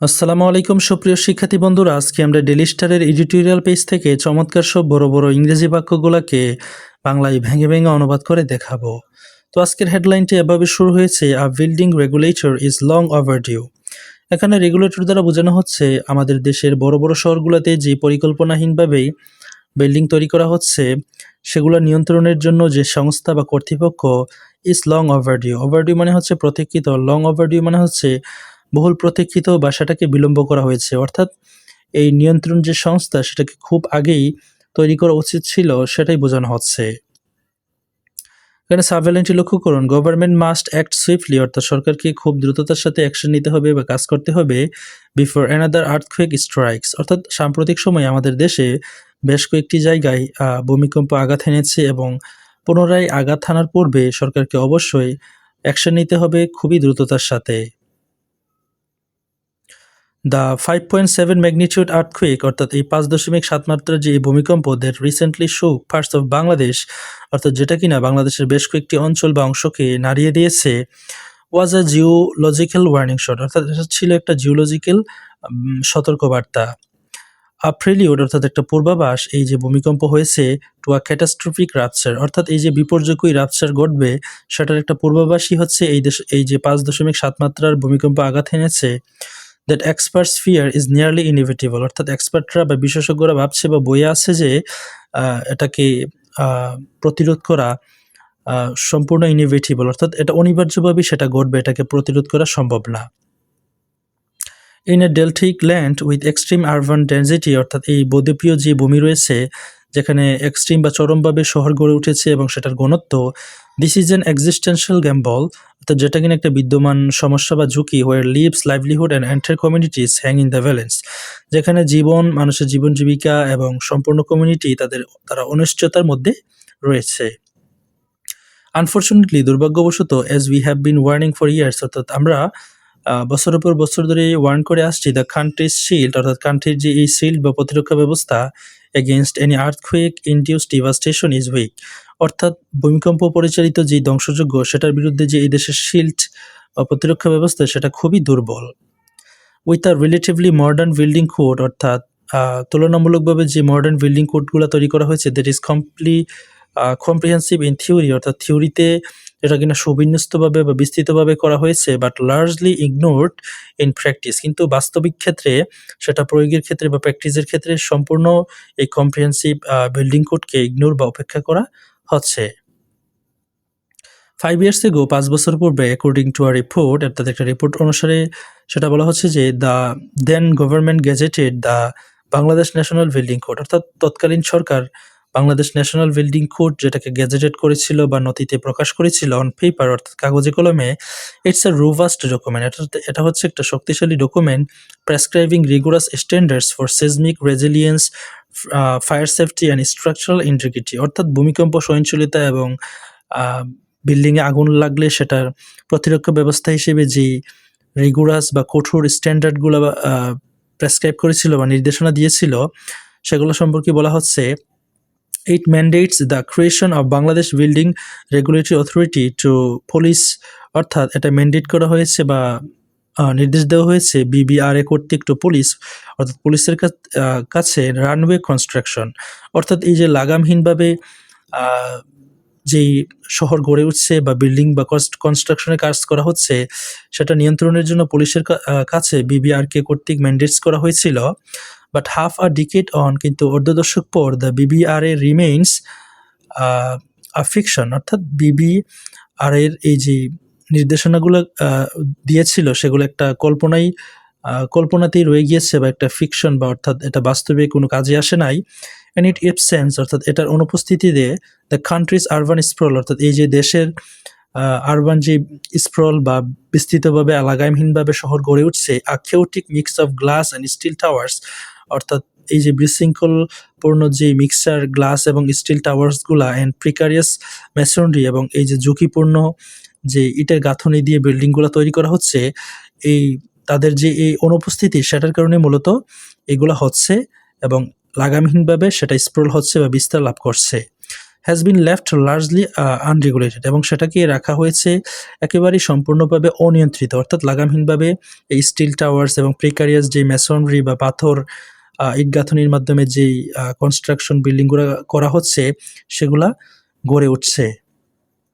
আসসালামু আলাইকুম, সুপ্রিয় শিক্ষার্থী বন্ধুরা। আজকে আমরা ডেলি স্টারের এডিটোরিয়াল পেজ থেকে চমৎকার সব বড় বড় ইংরেজি বাক্যগুলোকে বাংলায় ভেঙে ভেঙে অনুবাদ করে দেখাবো। তো আজকের হেডলাইনটি এভাবে শুরু হয়েছে a building regulator is long overdue এখানে রেগুলেটর দ্বারা বোঝানো হচ্ছে, আমাদের দেশের বড় বড় শহরগুলোতে যে পরিকল্পনাহীনভাবেই বিল্ডিং তৈরি করা হচ্ছে, সেগুলো নিয়ন্ত্রণের জন্য যে সংস্থা বা কর্তৃপক্ষ ইজ লং ওভারডিউ ওভারডিউ মানে হচ্ছে প্রতীক্ষিত লং ওভারডিউ মানে হচ্ছে বহুল প্রতীক্ষিত বা সেটাকে বিলম্ব করা হয়েছে। অর্থাৎ এই নিয়ন্ত্রণ যে সংস্থা, সেটাকে খুব আগেই তৈরি করা উচিত ছিল, সেটাই বোঝানো হচ্ছে। এখানে সার্ভেলেন্টটি লক্ষ্য করুন, গভর্নমেন্ট মাস্ট অ্যাক্ট সুইফটলি অর্থাৎ সরকারকে খুব দ্রুততার সাথে অ্যাকশন নিতে হবে বা কাজ করতে হবে বিফোর অ্যানাদার আর্থকুয়েক স্ট্রাইকস। অর্থাৎ সাম্প্রতিক সময়ে আমাদের দেশে বেশ কয়েকটি জায়গায় ভূমিকম্প আঘাত এনেছে এবং পুনরায় আঘাত হানার পূর্বে সরকারকে অবশ্যই অ্যাকশন নিতে হবে খুবই দ্রুততার সাথে। The five point seven magnitude earthquake অর্থাৎ এই পাঁচ দশমিক সাত মাত্রার যে ভূমিকম্প that recently shook first of Bangladesh অর্থাৎ যেটা কিনা বাংলাদেশের বেশ কয়েকটি অঞ্চল বা অংশকে নাড়িয়ে দিয়েছে was a geological warning shot অর্থাৎ এটা ছিল একটা জিওলজিক্যাল সতর্কবার্তা। আপ্রিলিউড অর্থাৎ একটা পূর্বাভাস, এই যে ভূমিকম্প হয়েছে টু আ ক্যাটাস্ট্রফিক রাপচার অর্থাৎ এই যে বিপর্যয়কই রাপচার ঘটবে, সেটার একটা পূর্বাভাসই হচ্ছে এই দেশ, এই যে পাঁচ দশমিক সাত মাত্রার ভূমিকম্প আঘাত এনেছে। That experts fear is nearly inevitable অর্থাৎ এক্সপার্টরা বা বিশেষজ্ঞরা ভাবছে বা বইয়ে আছে যে এটাকে প্রতিরোধ করা সম্পূর্ণ ইনএভিটেবল অর্থাৎ এটা অনিবার্যভাবে সেটা ঘটবে, এটাকে প্রতিরোধ করা সম্ভব না। In a deltaic land with extreme urban density অর্থাৎ এই বদ্বীপীয় যে ভূমি রয়েছে যেখানে এক্সট্রিম বা চরমভাবে শহর গড়ে উঠেছে এবং সেটার ঘনত্ব this is an existential gamble অর্থাৎ যেটা কিনা একটা বিদ্যমান সমস্যা বা ঝুঁকি where lives livelihood and entire communities hang in the balance যেখানে জীবন, মানুষের জীবন জীবিকা এবং সম্পূর্ণ কমিউনিটি তাদের, তারা অনিশ্চয়তার মধ্যে রয়েছে। আনফর্চুনেটলি দুর্ভাগ্যবশত as we have been warning for years অর্থাৎ আমরা বছরের পর বছর ধরে ওয়ার্ন করে আসছি দ্য কান্ট্রিজ শিল্ড অর্থাৎ কান্ট্রির যে এই শিল্ড বা প্রতিরক্ষা ব্যবস্থা against any earthquake induced devastation is weak অর্থাৎ ভূমিকম্প পরিচালিত যে ধ্বংসযোগ্য, সেটার বিরুদ্ধে যে এই দেশের শিল্ড বা প্রতিরক্ষা ব্যবস্থা, সেটা খুবই দুর্বল। With a relatively modern building code অর্থাৎ তুলনামূলকভাবে যে মডার্ন বিল্ডিং কোডগুলো তৈরি করা হয়েছে that is কমপ্লি comprehensive in theory অর্থাৎ থিওরিতে এটা কিনা সুবিন্যস্তভাবে বা বিস্তৃতভাবে করা হয়েছে but largely ignored in practice কিন্তু বাস্তবিক ক্ষেত্রে সেটা প্রয়োগের ক্ষেত্রে বা প্র্যাকটিসের ক্ষেত্রে সম্পূর্ণ এই কম্প্রিহেন্সিভ বিল্ডিং কোডকে ইগনোর বা উপেক্ষা করা হচ্ছে। ফাইভ ইয়ার্স এগো পাঁচ বছর পূর্বে অ্যাকর্ডিং টু আ রিপোর্ট অর্থাৎ একটা রিপোর্ট অনুসারে সেটা বলা হচ্ছে যে the then government gazetted the Bangladesh national building code অর্থাৎ তৎকালীন সরকার বাংলাদেশ ন্যাশনাল বিল্ডিং কোড যেটাকে গ্যাজেটেড করেছিল বা নথিতে প্রকাশ করেছিল অন পেপার অর্থাৎ কাগজে কলমে ইটস আ রোভাস্ট ডকুমেন্ট এটা এটা হচ্ছে একটা শক্তিশালী document prescribing rigorous standards for seismic resilience fire safety and structural integrity অর্থাৎ ভূমিকম্প সহনশীলতা এবং বিল্ডিংয়ে আগুন লাগলে সেটার প্রতিরক্ষা ব্যবস্থা হিসেবে যে রিগুরাস বা কঠোর স্ট্যান্ডার্ডগুলো প্রেসক্রাইব করেছিল বা নির্দেশনা দিয়েছিল, সেগুলো সম্পর্কে বলা হচ্ছে ইট mandates the creation of Bangladesh Building Regulatory Authority to police, অর্থাৎ এটা ম্যান্ডেট করা হয়েছে বা নির্দেশ দেওয়া হয়েছে বিবিআরএ কর্তৃক টু পুলিশ অর্থাৎ পুলিশের কাছ- রানওয়ে কনস্ট্রাকশন অর্থাৎ এই যে লাগামহীনভাবে যেই শহর গড়ে উঠছে বা বিল্ডিং বা কনস্ট্রাকশনের কাজ করা হচ্ছে, সেটা নিয়ন্ত্রণের জন্য পুলিশের কাছে বিবিআরকে কর্তৃক ম্যান্ডেটস করা হয়েছিল। But half a decade on কিন্তু অর্ধ দশক পর the BBRA remains a fiction অর্থাৎ বিবিআর এর এই যে নির্দেশনাগুলো দিয়েছিল, সেগুলো একটা কল্পনাই কল্পনাতেই রয়ে গিয়েছে বা একটা ফিকশন বা অর্থাৎ এটা বাস্তবে কোনো কাজে আসে নাই। অ্যান্ড ইট ইপসেন্স অর্থাৎ এটার অনুপস্থিতিতে দ্য কান্ট্রিজ আরবান স্প্রল অর্থাৎ এই যে দেশের আরবান যে স্প্রল বা বিস্তৃতভাবে লাগামহীনভাবে শহর গড়ে উঠছে a chaotic mix of glass and steel towers অর্থাৎ এই যে বিশৃঙ্খলপূর্ণ যে মিক্সার গ্লাস এবং স্টিল টাওয়ার্সগুলা অ্যান্ড প্রিকারিয়াস মেসনরি এবং এই যে ঝুঁকিপূর্ণ যে ইটের গাঁথনি দিয়ে বিল্ডিংগুলো তৈরি করা হচ্ছে, এই তাদের যে এই অনুপস্থিতি সেটার কারণে মূলত এগুলা হচ্ছে এবং লাগামহীনভাবে সেটা স্প্রল হচ্ছে বা বিস্তার লাভ করছে। Has been left largely unregulated এবং সেটাকে রাখা হয়েছে একেবারেই সম্পূর্ণভাবে অনিয়ন্ত্রিত। অর্থাৎ লাগামহীনভাবে এই স্টিল টাওয়ার্স এবং প্রিকারিয়াস যে মেসনরি বা পাথর আহ, ইট গাঁথনির মাধ্যমে যেই কনস্ট্রাকশন বিল্ডিংগুলো করা হচ্ছে সেগুলা গড়ে উঠছে।